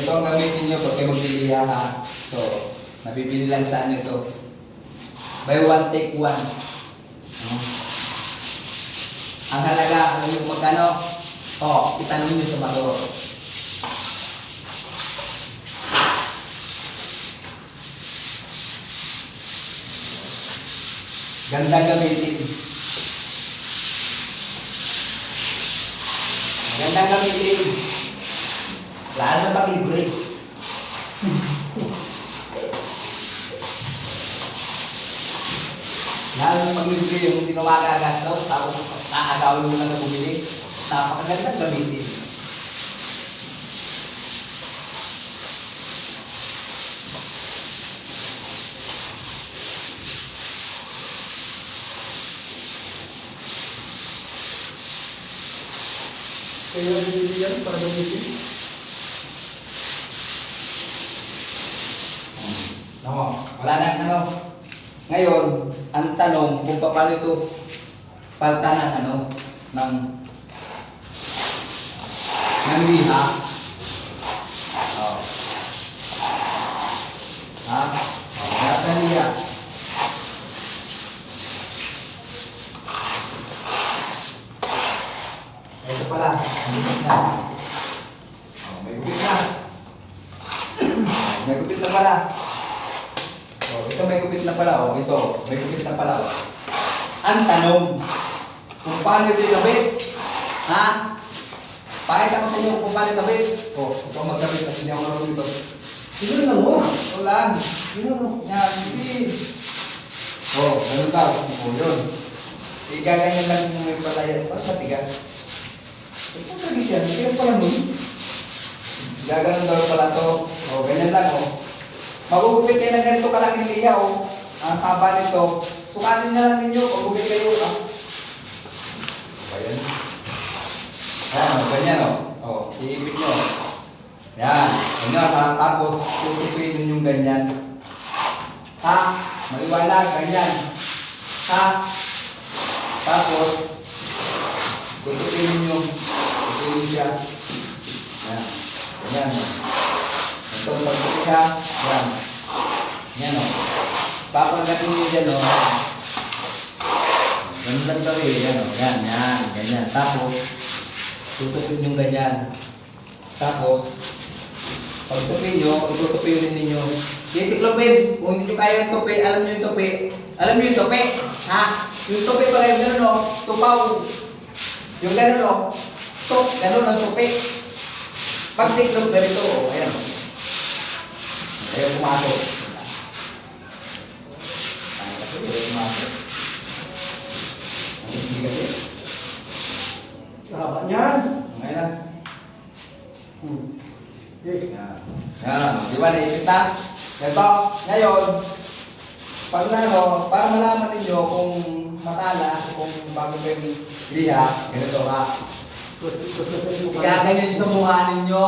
Ito ang gamitin nyo pag kayo magliliha ha. So, nabibili lang sa ano ito. Buy one, take one. Hmm. Ang halaga, alam niyo kung magkano? O, itanong niyo sa motor. Gandang gamitin. Gandang gamitin. Lalo na pag libre. Lalo na pag libre yung hindi ka magagastos, tapos aagawin mo lang na bumili. Napakagandang gamitin. Kaya binili yan para gamitin. Ako, wala na ano. Ngayon, ang tanong kung paano ito palta ng ano, ng ng liha. Oh. Ha? Oh, lahat ng liha. Ito pala, ang gupit na. Oh, may gupit na. May gupit na pala. Oh, ito may gupit na pala, oh. Ito, may gupit na pala, oh. Ang tanong, kung paano ito ikabit? Ha? Pakita ko sa inyo kung paano ikabit. Oh, ito ang magkabit kasi hindi ako marunong ito. Siguro na mo. Ito lang. Siguro mo. Yan, hindi. Oh, ganun daw. Oh, yun. Igaganyan lang yung may palayan. Para sa tigas. Ito lagi siya. Tigas pala nun. Gaganon daw pala to. Oh, ganyan lang, oh. Magugupit kayo ng ganito kalaking liya, oh. Ang haba nito. Sukatin na lang ninyo. Pagugupit kayo, ah. Ayan. Ayan, oh, ganyan, oh. Oh, iipit nyo. Yan. Ganyan, ha? Tapos, tutupin yung ganyan. Ha? Maliwanag, ganyan. Ha? Tapos, tutupin ninyo. Tutupin siya. Yan. Ganyan, oh. Ito, pagtupi siya. Yan. Yan, oh. Papagatin nyo dyan, oh. Ganun lang eh. Yan, oh. Yan, yan. Ganyan. Tapos, tutupin yung ganyan. Tapos, pag tupi nyo, itutupi rin ninyo. Titiklopin, kung hindi nyo kaya yung tupi, alam nyo yung tupi. Alam nyo yung tupi, ha? Yung tupi pala yung gano'n, no? Tupaw. Yung gano'n, no? Tup, gano'n ang tupi. Pag tiklop, ganito, oh, ayan. Ayaw pumasok. Ayaw kasi, ayaw pumasok. Ang hindi kasi. Haba niyan. Ngayon lang. Hmm. Okay. Yan. Yan. Di ba naisip na? Ganito. Ngayon, pag nano, para malaman ninyo kung matala, kung bago kayong liha, ganito ha. Igaganyan sa mukha ninyo,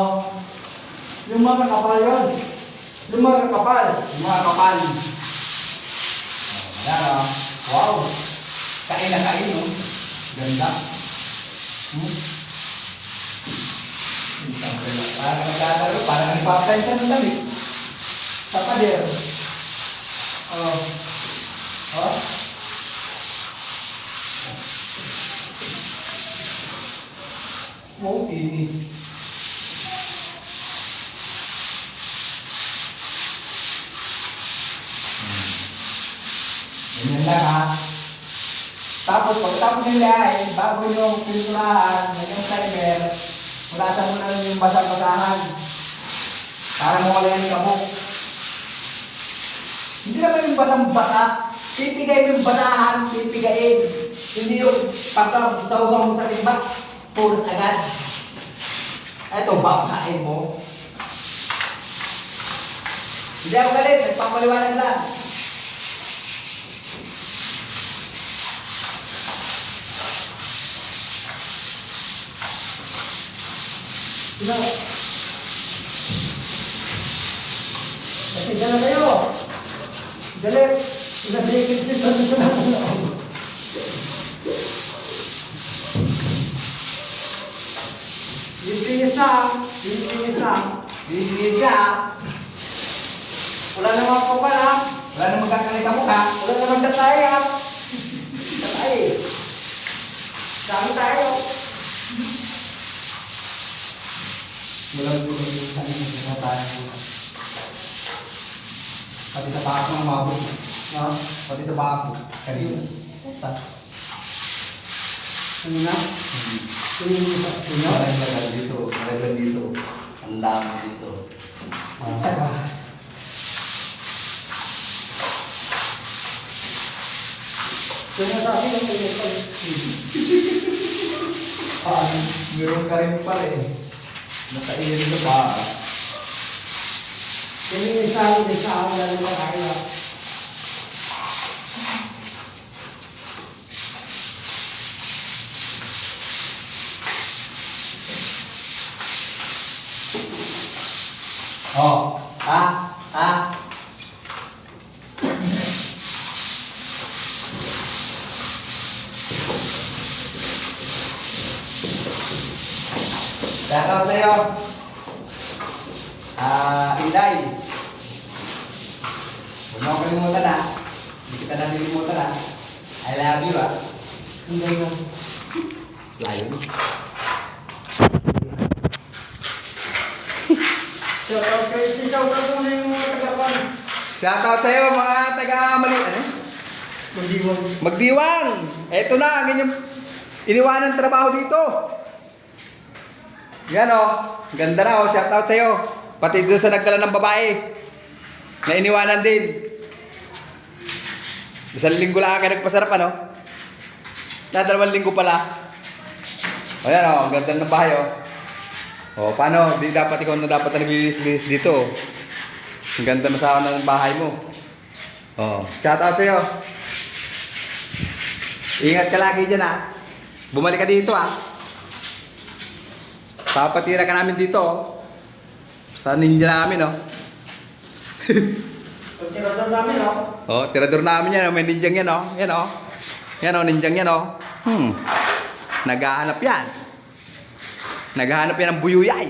Yung mga kapal yun. Mga kapal. yung mga kapal. Yan o. Wow. Kain na kain o. Ganda. Hmm. Parang nagkakalo, parang nagpapatay siya ng damit. Sa pader. Oh. Oh. Oh, kinis. Ganyan lang ha. Tapos pagkatapos nila ay bago yung pinulahan, yung timer, Pulasan mo na yung basang-basahan. Para mawala yan yung kamok. Hindi naman yung basang-basa. Pipigay mo yung basahan, pipigain. Hindi yung pagka sausaw mo sa timba, puros agad. Ito, babain mo. Hindi ako galit, nagpapaliwanag lang. Sino? Dyan na kayo. Dali. Pinabigit din sa susunod. Na. Bibigyan ka. Wala naman po pala. Wala na magkakalit ang mukha. Wala naman tataya. Tatay. Dami tayo. Walang gulo yung sa inyo sa tayo. Pati sa bako ng mabot. No? Pati sa bako. Kanina. Ta. Ano na? Ano na? Ano Maragdagan dito. Maragdagan dito. Ang dami dito. Ah. Sinasabi ng telephone. Ah, meron ka rin pala eh. Paa. Yan yung isa ko sa ako na naman kaya. Oh. Ah. Ah. Shoutout sa'yo. Ah, Inday. Huwag mo kalimutan ah. Hindi kita nalilimutan ah. I love you ah. Hindi na. Layo. Shout out kayo. Shout out mo yung mga tagapan. Shoutout sa'yo mga taga Mali... Ano? Magdiwag. Magdiwang! Eto na ang inyong iniwanan trabaho dito. Yan o. Ganda na o. Shoutout sa'yo. Pati doon sa nagdala ng babae. Na iniwanan din. Isang linggo lang kayo nagpasarap ano? Na dalawang linggo pala. O yan o. Ang ganda ng bahay o. O paano? Di dapat ikaw na dapat na naglilis-lilis dito. Ang ganda masawa ng bahay mo. O. Shoutout sa'yo. Ingat ka lagi dyan ah. Bumalik ka dito ah. Papatira ka namin dito oh. Sa ninja namin oh. Tirador namin, no? Oh, tirador namin yan oh. May ninjang yan oh. Yan oh. Yan oh, ninjang yan oh. Hmm. Naghahanap yan. Naghahanap yan ng buyuyay.